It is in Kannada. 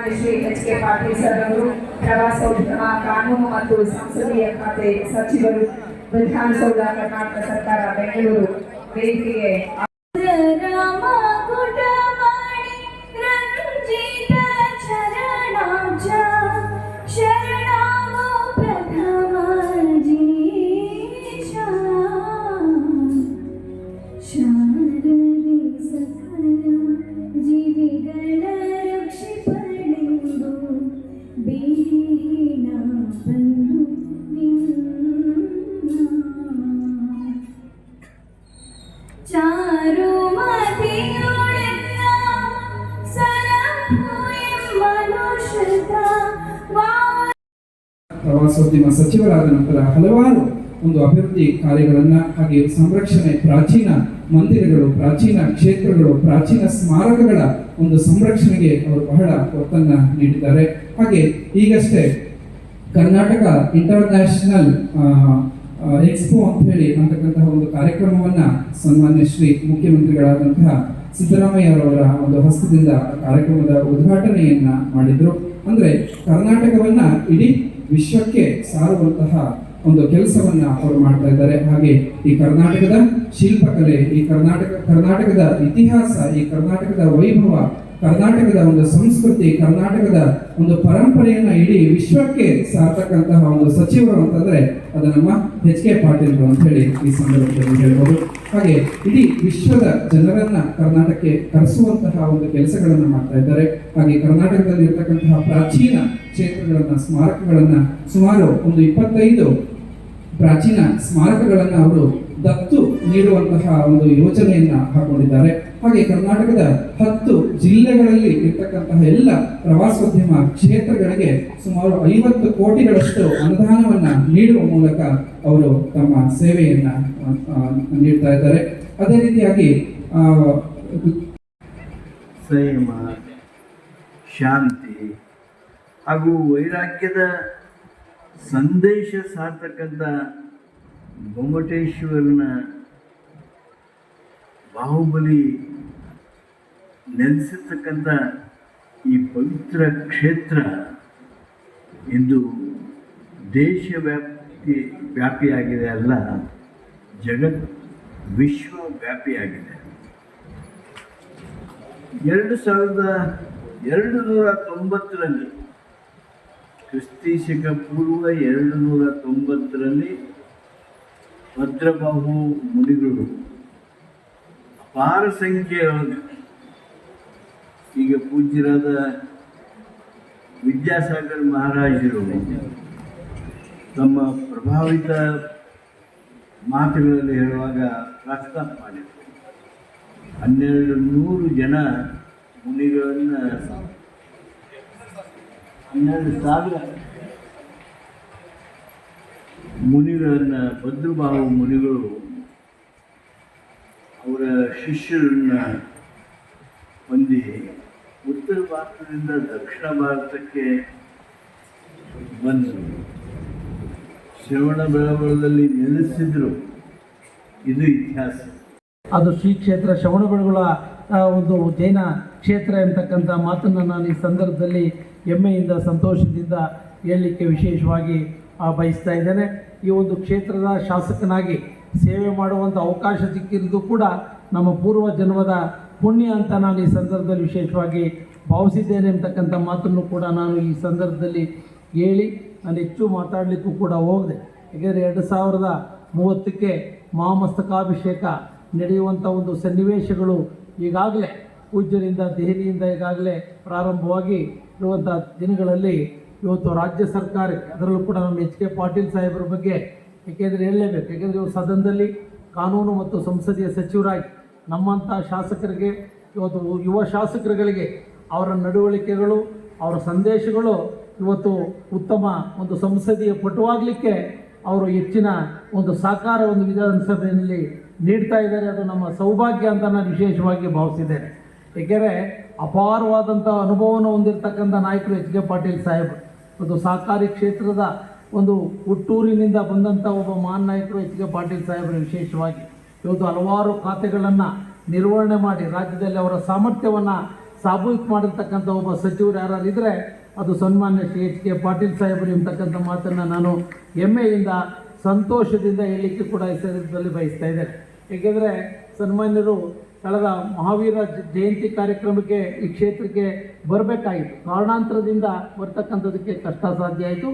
Shri H K Patil sir ಅವರು ಪ್ರವಾಸೋದ್ಯಮ ಕಾನೂನು ಮತ್ತು ಸಂಸದೀಯ ಖಾತೆ ಸಚಿವರು, ವಿಧಾನಸೌಧ ಕರ್ನಾಟಕ ಸರ್ಕಾರ, ಬೆಂಗಳೂರು, ವೇದಿಕೆಗೆ ಪ್ರವಾಸೋದ್ಯಮ ಸಚಿವರಾದ ನಂತರ ಹಲವಾರು ಒಂದು ಅಭಿವೃದ್ಧಿ ಕಾರ್ಯಗಳನ್ನ ಹಾಗೆ ಸಂರಕ್ಷಣೆ, ಪ್ರಾಚೀನ ಮಂದಿರಗಳು, ಪ್ರಾಚೀನ ಕ್ಷೇತ್ರಗಳು, ಪ್ರಾಚೀನ ಸ್ಮಾರಕಗಳ ಒಂದು ಸಂರಕ್ಷಣೆಗೆ ಅವರು ಬಹಳ ಒತ್ತನ್ನ ನೀಡಿದ್ದಾರೆ. ಹಾಗೆ ಈಗಷ್ಟೇ ಕರ್ನಾಟಕ ಇಂಟರ್ನ್ಯಾಷನಲ್ ಎಕ್ಸ್ಪೋ ಅಂತ ಹೇಳಿ ಅಂತಕ್ಕಂತಹ ಒಂದು ಕಾರ್ಯಕ್ರಮವನ್ನ ಸನ್ಮಾನ್ಯ ಶ್ರೀ ಮುಖ್ಯಮಂತ್ರಿಗಳಾದಂತಹ ಸಿದ್ದರಾಮಯ್ಯ ಅವರ ಒಂದು ಹಸ್ತದಿಂದ ಕಾರ್ಯಕ್ರಮದ ಉದ್ಘಾಟನೆಯನ್ನ ಮಾಡಿದ್ರು. ಅಂದ್ರೆ ಕರ್ನಾಟಕವನ್ನ ಇಡೀ ವಿಶ್ವಕ್ಕೆ ಸಾರುವಂತಹ ಒಂದು ಕೆಲಸವನ್ನ ಅವರು ಮಾಡ್ತಾ ಇದ್ದಾರೆ. ಹಾಗೆ ಈ ಕರ್ನಾಟಕದ ಶಿಲ್ಪಕಲೆ, ಈ ಕರ್ನಾಟಕ, ಕರ್ನಾಟಕದ ಇತಿಹಾಸ, ಈ ಕರ್ನಾಟಕದ ವೈಭವ ಕರ್ನಾಟಕದ ಒಂದು ಸಂಸ್ಕೃತಿ, ಕರ್ನಾಟಕದ ಒಂದು ಪರಂಪರೆಯನ್ನ ಇಡೀ ವಿಶ್ವಕ್ಕೆ ಸಾರ್ತಕ್ಕಂತಹ ಒಂದು ಸಚಿವರು ಅಂತಂದ್ರೆ ಅದು ನಮ್ಮ ಎಚ್ ಕೆ ಪಾಟೀಲ್ರು ಅಂತ ಹೇಳಿ ಈ ಸಂದರ್ಭದಲ್ಲಿ ಹೇಳ್ಬೋದು. ಹಾಗೆ ಇಡೀ ವಿಶ್ವದ ಜನರನ್ನ ಕರ್ನಾಟಕಕ್ಕೆ ಕರೆಸುವಂತಹ ಒಂದು ಕೆಲಸಗಳನ್ನ ಮಾಡ್ತಾ ಇದ್ದಾರೆ. ಹಾಗೆ ಕರ್ನಾಟಕದಲ್ಲಿ ಇರ್ತಕ್ಕಂತಹ ಪ್ರಾಚೀನ ಕ್ಷೇತ್ರಗಳನ್ನ, ಸ್ಮಾರಕಗಳನ್ನ ಸುಮಾರು ಒಂದು ಇಪ್ಪತ್ತೈದು ಪ್ರಾಚೀನ ಸ್ಮಾರಕಗಳನ್ನ ಅವರು ದತ್ತು ನೀಡುವಂತಹ ಒಂದು ಯೋಜನೆಯನ್ನ ಹಾಕೊಂಡಿದ್ದಾರೆ. ಹಾಗೆ ಕರ್ನಾಟಕದ ಹತ್ತು ಜಿಲ್ಲೆಗಳಲ್ಲಿ ಇರ್ತಕ್ಕಂತಹ ಎಲ್ಲ ಪ್ರವಾಸೋದ್ಯಮ ಕ್ಷೇತ್ರಗಳಿಗೆ ಸುಮಾರು ಐವತ್ತು ಕೋಟಿಗಳಷ್ಟು ಅನುದಾನವನ್ನ ನೀಡುವ ಮೂಲಕ ಅವರು ತಮ್ಮ ಸೇವೆಯನ್ನ ನೀಡ್ತಾ ಇದ್ದಾರೆ. ಅದೇ ರೀತಿಯಾಗಿ ಸಂಯಮ ಶಾಂತಿ ಹಾಗೂ ವೈರಾಗ್ಯದ ಸಂದೇಶ ಸಾರ್ತಕ್ಕಂಥ ಗೊಮ್ಮಟೇಶ್ವರನ ಬಾಹುಬಲಿ ನೆಲೆಸಿರ್ತಕ್ಕಂಥ ಈ ಪವಿತ್ರ ಕ್ಷೇತ್ರ ಇಂದು ದೇಶವ್ಯಾಪಿ ವ್ಯಾಪಿಯಾಗಿದೆ ಅಲ್ಲ, ಜಗತ್ ವಿಶ್ವವ್ಯಾಪಿಯಾಗಿದೆ. ಎರಡು ಸಾವಿರದ ಎರಡು ನೂರ ತೊಂಬತ್ತರಲ್ಲಿ, ಕ್ರಿಸ್ತಿ ಪೂರ್ವ ಎರಡು ನೂರ ತೊಂಬತ್ತರಲ್ಲಿ ಭದ್ರಬಾಹು ಮುನಿಗಳು. ಅಪಾರ ಈಗ ಪೂಜ್ಯರಾದ ವಿದ್ಯಾಸಾಗರ್ ಮಹಾರಾಜರು ತಮ್ಮ ಪ್ರಭಾವಿತ ಮಾತುಗಳಲ್ಲಿ ಹೇಳುವಾಗ ಪ್ರಸ್ತಾಪ ಮಾಡಿದರು. ಹನ್ನೆರಡು ನೂರು ಜನ ಮುನಿಗಳನ್ನು ಹನ್ನೆರಡು ಸಾವಿರ. ಮುನಿಗಳನ್ನು ಭದ್ರಭಾವ ಮುನಿಗಳು ಅವರ ಶಿಷ್ಯರನ್ನು ಹೊಂದಿ ಉತ್ತರ ಭಾರತದಿಂದ ದಕ್ಷಿಣ ಭಾರತಕ್ಕೆ ಬಂದರು. ಶ್ರವಣ ಬೆಳಗೊಳದಲ್ಲಿ ನೆಲೆಸಿದ್ರು. ಇದು ಇತಿಹಾಸ. ಅದು ಶ್ರೀ ಕ್ಷೇತ್ರ ಶ್ರವಣಬೆಳಗೊಳ ಆ, ಒಂದು ಜೈನ ಕ್ಷೇತ್ರ ಎಂತಕ್ಕಂಥ ಮಾತನ್ನು ನಾನು ಈ ಸಂದರ್ಭದಲ್ಲಿ ಹೆಮ್ಮೆಯಿಂದ ಸಂತೋಷದಿಂದ ಹೇಳಲಿಕ್ಕೆ ವಿಶೇಷವಾಗಿ ಬಯಸ್ತಾ ಇದ್ದೇನೆ. ಈ ಒಂದು ಕ್ಷೇತ್ರದ ಶಾಸಕನಾಗಿ ಸೇವೆ ಮಾಡುವಂಥ ಅವಕಾಶ ಸಿಕ್ಕಿರೋದು ಕೂಡ ನಮ್ಮ ಪೂರ್ವ ಜನ್ಮದ ಪುಣ್ಯ ಅಂತ ನಾನು ಈ ಸಂದರ್ಭದಲ್ಲಿ ವಿಶೇಷವಾಗಿ ಭಾವಿಸಿದ್ದೇನೆ ಅಂತಕ್ಕಂಥ ಮಾತನ್ನು ಕೂಡ ನಾನು ಈ ಸಂದರ್ಭದಲ್ಲಿ ಹೇಳಿ ನಾನು ಹೆಚ್ಚು ಮಾತಾಡಲಿಕ್ಕೂ ಕೂಡ ಹೋಗಿದೆ. ಯಾಕೆಂದರೆ ಎರಡು ಸಾವಿರದ ಮೂವತ್ತಕ್ಕೆ ಮಹಾಮಸ್ತಕಾಭಿಷೇಕ ನಡೆಯುವಂಥ ಒಂದು ಸನ್ನಿವೇಶಗಳು ಈಗಾಗಲೇ ಪೂಜ್ಯರಿಂದ ದೆಹಲಿಯಿಂದ ಈಗಾಗಲೇ ಪ್ರಾರಂಭವಾಗಿ ಇರುವಂಥ ದಿನಗಳಲ್ಲಿ ಇವತ್ತು ರಾಜ್ಯ ಸರ್ಕಾರಕ್ಕೆ, ಅದರಲ್ಲೂ ಕೂಡ ನಮ್ಮ ಎಚ್ ಕೆ ಪಾಟೀಲ್ ಸಾಹೇಬರ ಬಗ್ಗೆ ಏಕೆಂದರೆ ಹೇಳಲೇಬೇಕು. ಏಕೆಂದರೆ ಇವರು ಸದನದಲ್ಲಿ ಕಾನೂನು ಮತ್ತು ಸಂಸದೀಯ ಸಚಿವರಾಗಿ ನಮ್ಮಂಥ ಶಾಸಕರಿಗೆ, ಇವತ್ತು ಯುವ ಶಾಸಕರುಗಳಿಗೆ ಅವರ ನಡವಳಿಕೆಗಳು, ಅವರ ಸಂದೇಶಗಳು ಇವತ್ತು ಉತ್ತಮ ಒಂದು ಸಂಸದೀಯ ಪಟುವಾಗಲಿಕ್ಕೆ ಅವರು ಹೆಚ್ಚಿನ ಒಂದು ಸಹಕಾರ ಒಂದು ವಿಧಾನಸಭೆಯಲ್ಲಿ ನೀಡ್ತಾ ಇದ್ದಾರೆ. ಅದು ನಮ್ಮ ಸೌಭಾಗ್ಯ ಅಂತ ನಾನು ವಿಶೇಷವಾಗಿ ಭಾವಿಸಿದ್ದೇನೆ. ಏಕೆಂದರೆ ಅಪಾರವಾದಂಥ ಅನುಭವವನ್ನು ಹೊಂದಿರತಕ್ಕಂಥ ನಾಯಕರು ಎಚ್ ಕೆ ಪಾಟೀಲ್ ಸಾಹೇಬರು. ಒಂದು ಸಹಕಾರಿ ಕ್ಷೇತ್ರದ ಒಂದು ಹುಟ್ಟೂರಿನಿಂದ ಬಂದಂಥ ಒಬ್ಬ ಮಹಾನ್ ನಾಯಕರು ಎಚ್ ಕೆ ಪಾಟೀಲ್ ಸಾಹೇಬರು ವಿಶೇಷವಾಗಿ. ಇವತ್ತು ಹಲವಾರು ಖಾತೆಗಳನ್ನು ನಿರ್ವಹಣೆ ಮಾಡಿ ರಾಜ್ಯದಲ್ಲಿ ಅವರ ಸಾಮರ್ಥ್ಯವನ್ನು ಸಾಬೀತು ಮಾಡಿರ್ತಕ್ಕಂಥ ಒಬ್ಬ ಸಚಿವರು ಯಾರು ಇದ್ದರೆ ಅದು ಸನ್ಮಾನ್ಯ ಶ್ರೀ ಎಚ್ ಕೆ ಪಾಟೀಲ್ ಸಾಹೇಬರು ಎಂಬತಕ್ಕಂಥ ಮಾತನ್ನು ನಾನು ಹೆಮ್ಮೆಯಿಂದ, ಸಂತೋಷದಿಂದ ಹೇಳಲಿಕ್ಕೆ ಕೂಡ ಈ ಸಂದರ್ಭದಲ್ಲಿ ಬಯಸ್ತಾ ಇದ್ದೇನೆ. ಏಕೆಂದರೆ ಸನ್ಮಾನ್ಯರು ಕಳೆದ ಮಹಾವೀರ ಜಯಂತಿ ಕಾರ್ಯಕ್ರಮಕ್ಕೆ ಈ ಕ್ಷೇತ್ರಕ್ಕೆ ಬರಬೇಕಾಗಿತ್ತು ಕಾರಣಾಂತರದಿಂದ ಬರ್ತಕ್ಕಂಥದಕ್ಕೆ ಕಷ್ಟ ಸಾಧ್ಯ ಆಯಿತು.